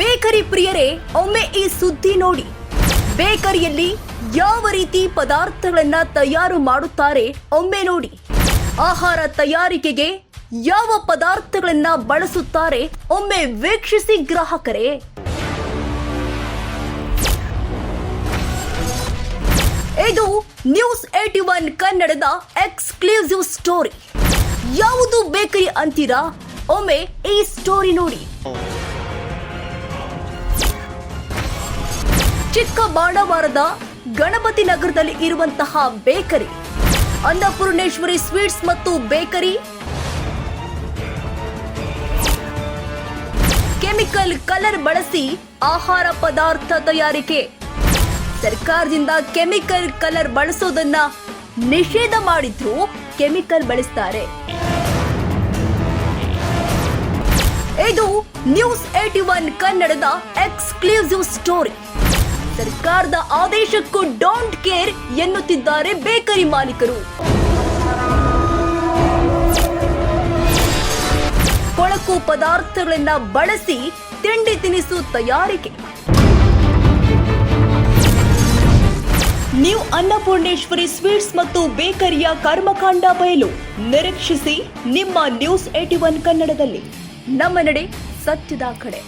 Bakery ಪ್ರಿಯರೇ, ಒಮ್ಮೆ ಈ ಸುದ್ದಿ ನೋಡಿ. ಬೇಕರಿಯಲ್ಲಿ ಯಾವ ರೀತಿ ಪದಾರ್ಥಗಳನ್ನ ತಯಾರು ಮಾಡುತ್ತಾರೆ, ಒಮ್ಮೆ ನೋಡಿ. ಆಹಾರ ತಯಾರಿಕೆಗೆ ಯಾವ ಪದಾರ್ಥಗಳನ್ನ ಬಳಸುತ್ತಾರೆ, ಒಮ್ಮೆ ವೀಕ್ಷಿಸಿ ಗ್ರಾಹಕರೇ. ಇದು ನ್ಯೂಸ್ ಏಟಿ ಒನ್ ಕನ್ನಡದ ಎಕ್ಸ್ಕ್ಲೂಸಿವ್ ಸ್ಟೋರಿ. ಯಾವುದು ಬೇಕರಿ ಅಂತೀರಾ? ಒಮ್ಮೆ ಈ ಸ್ಟೋರಿ ನೋಡಿ. ಚಿಕ್ಕಬಾಣವಾರದ ಗಣಪತಿ ನಗರದಲ್ಲಿ ಇರುವಂತಹ ಬೇಕರಿ. ಅನ್ನಪೂರ್ಣೇಶ್ವರಿ ಸ್ವೀಟ್ಸ್ ಮತ್ತು ಬೇಕರಿ. ಕೆಮಿಕಲ್ ಕಲರ್ ಬಳಸಿ ಆಹಾರ ಪದಾರ್ಥ ತಯಾರಿಕೆ. ಸರ್ಕಾರದಿಂದ ಕೆಮಿಕಲ್ ಕಲರ್ ಬಳಸೋದನ್ನ ನಿಷೇಧ ಮಾಡಿದ್ರು ಕೆಮಿಕಲ್ ಬಳಸ್ತಾರೆ. ಇದು ನ್ಯೂಸ್ ಏಟಿ ಒನ್ ಕನ್ನಡದ ಎಕ್ಸ್ಕ್ಲೂಸಿವ್ ಸ್ಟೋರಿ. ಸರ್ಕಾರದ ಆದೇಶಕ್ಕೂ ಡೋಂಟ್ ಕೇರ್ ಎನ್ನುತ್ತಿದ್ದಾರೆ ಬೇಕರಿ ಮಾಲೀಕರು. ಕೊಳಕು ಪದಾರ್ಥಗಳನ್ನ ಬಳಸಿ ತಿಂಡಿ ತಿನಿಸು ತಯಾರಿಕೆ. ನ್ಯೂ ಅನ್ನಪೂರ್ಣೇಶ್ವರಿ ಸ್ವೀಟ್ಸ್ ಮತ್ತು ಬೇಕರಿಯ ಕರ್ಮಕಾಂಡ ಬಯಲು ನಿರೀಕ್ಷಿಸಿ ನಿಮ್ಮ ನ್ಯೂಸ್ ಏಟಿ ಒನ್ ಕನ್ನಡದಲ್ಲಿ. ನಮ್ಮ ನಡೆ ಸತ್ಯದ ಕಡೆ.